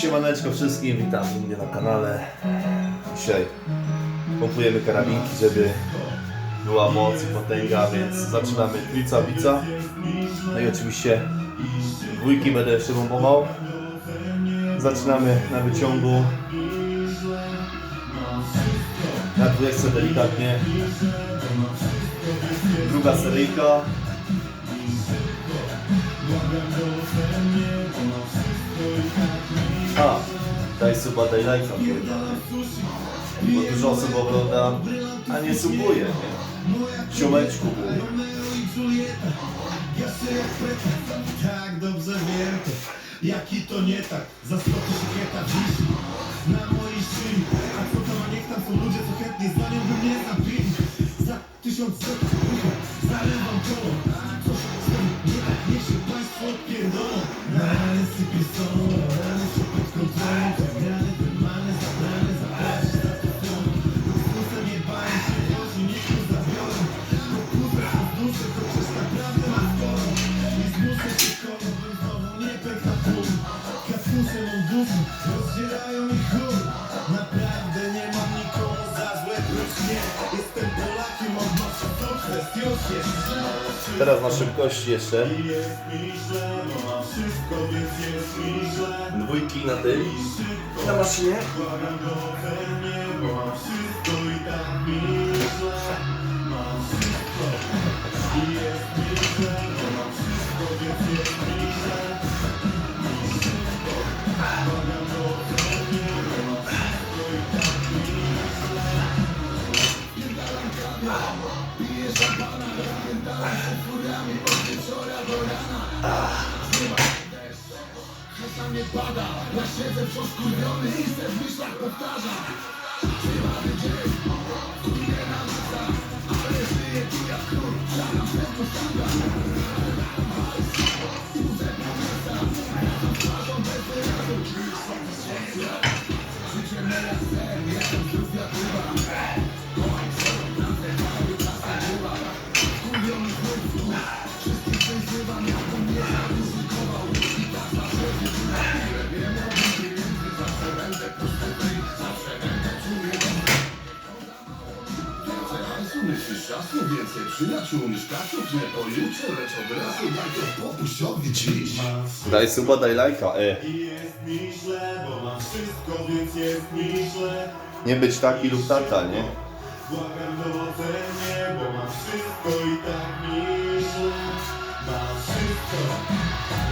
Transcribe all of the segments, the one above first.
Siemaneczko wszystkim, witam u mnie na kanale. Dzisiaj pompujemy karabinki, żeby była moc i potęga, więc zaczynamy trica, bica. No i oczywiście dwójki będę jeszcze pompował. Zaczynamy na wyciągu. Na dwójce delikatnie. Druga seryjka. Suba, daj lajka. Bo dużo osób ogląda, a nie subuje, nie? Siomeczku, Tak dobrze wiem, jaki to nie tak. Zaskoczy się kieta dziś. Na mojej szyi. A co to ma? Niech tam są ludzie, co chętnie z nią by mnie zabili Za tysiąc złotych kurwa, zalewam koło. Coś z tym? Nie tak, niech się państwo odpierdolą. Na rany sypie Rozdzierają mi chuj Naprawdę nie mam nikomu za złe, prócz mnie Jestem Polakiem, od nocy sukces, już jest Teraz na szybkości jeszcze. Jest mi źle, bo mam wszystko, więc jest mi źle Dwójki na tym. Na maszynie. Błagam go we mnie, bo mam wszystko i tak mi źle Mam wszystko i jest mi Pada, ja siedzę przoskurwiony i se w myślach powtarzam Trzymany dzień, kurwie na maksa Ale żyję tu jak król, żadam wszystko sztanga przyjaciół niż kaczów Nie pojutrze, lecz od razu dziś Daj suba, daj lajka, e. I jest mi źle, bo mam wszystko, więc jest mi źle Nie być taki lub taka, nie? Błagam go ode mnie, bo mam wszystko i tak mi źle Mam wszystko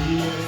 i jest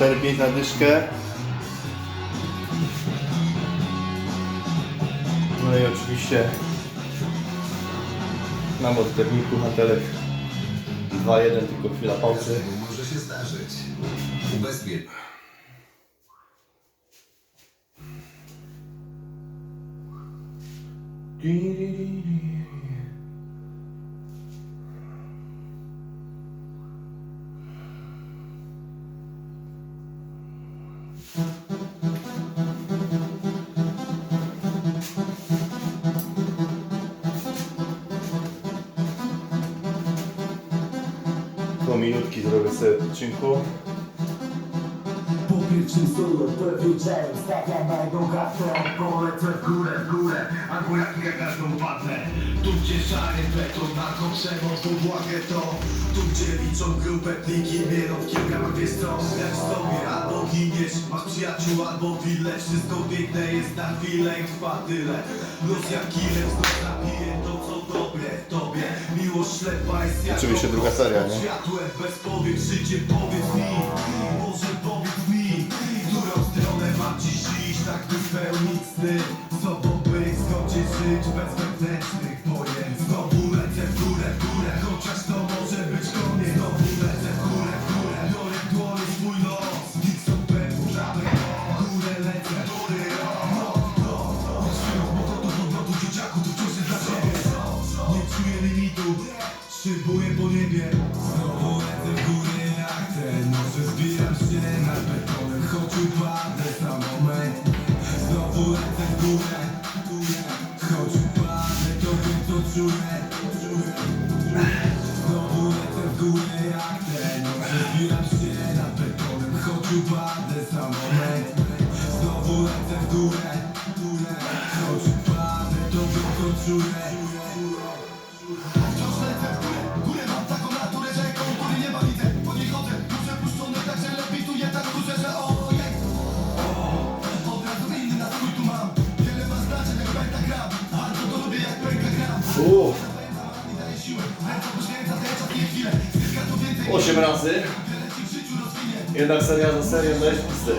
4-5 na dyszkę. No i oczywiście na modderniku hatelek 2-1, tylko chwila pauzy. Może się zdarzyć. Ubezpiecz. Dee dee dee dee. Minutki zrobię sobie odcinku. Pierwszym solo Powiedziałem, stawiam na jedną kartę Polecę w górę, w górę Albo jak ja każdą padnę Tu gdzie szary beton, narko, przemoc, to. Tu gdzie liczą grube pliki Mierą kilka, w sobie, albo giniesz Masz przyjaciół, albo Wszystko piękne jest na chwilę i trwa tyle. Los jak killer, znów to co dobre w tobie. Miłość ślepa jest jak Oczywiście druga seria, nie? Światłem. Bez powiek, życie powiedz mi. Może powiedz iść Tak spełnić sny. Sobą być, skończyć żyć bez wewnętrznych pojęć Znowu lecę w górę, w górę Chociaż to może być koniec. Znowu lecę w górę, w górę Biorę w dłonie swój los. Dixon Pepu, żaby W górę lecę, góry no, no Świat motoru, powrotu dzieciaku To wciąż jest dla ciebie Nie czuję limitu Szybuję po niebie. Znowu lecę w górę jak ten. Może zbijam się Zbijam się nad betonem Choć upadnę za moment Znowu lecę w górę Choć upadnę to co czuję Wciąż lecę w górę, górę mam taką naturę, że nie ma widzę Po niej chodzę, także tak duże, że inny nastrój tu mam Wiele znaczy jak to lubię jak siłę, Jednak seria za serią dajesz pizdę.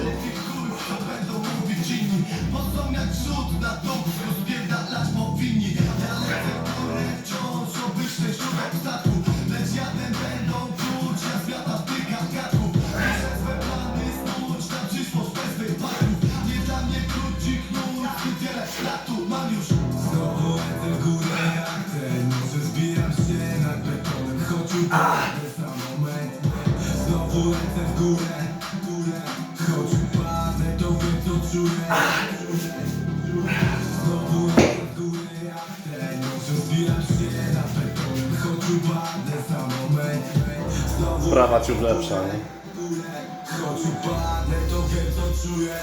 Lecę w górę, górę. Choć upadnę, to wiem co czuję. Znowu w górę ten Może zbijam się nad betonem, choć upadnę za moment Znowu Prawa ciut lepsza, nie? górę Choć upadnę, to wiem co czuję.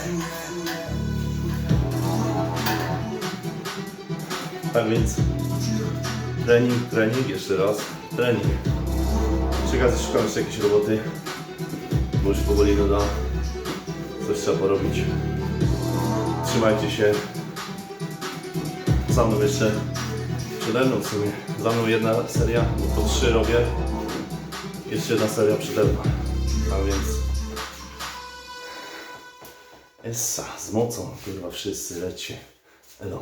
Tak więc trening, trening, jeszcze raz, trening. Okazji szukam jeszcze jakiejś roboty, bo już powoli nuda. Coś trzeba porobić. Trzymajcie się. Za mną jeszcze, przede mną w sumie, za mną jedna seria, bo to trzy robię. Jeszcze jedna seria przede mną. A więc... Essa, z mocą, kurwa, wszyscy lecie. Elo.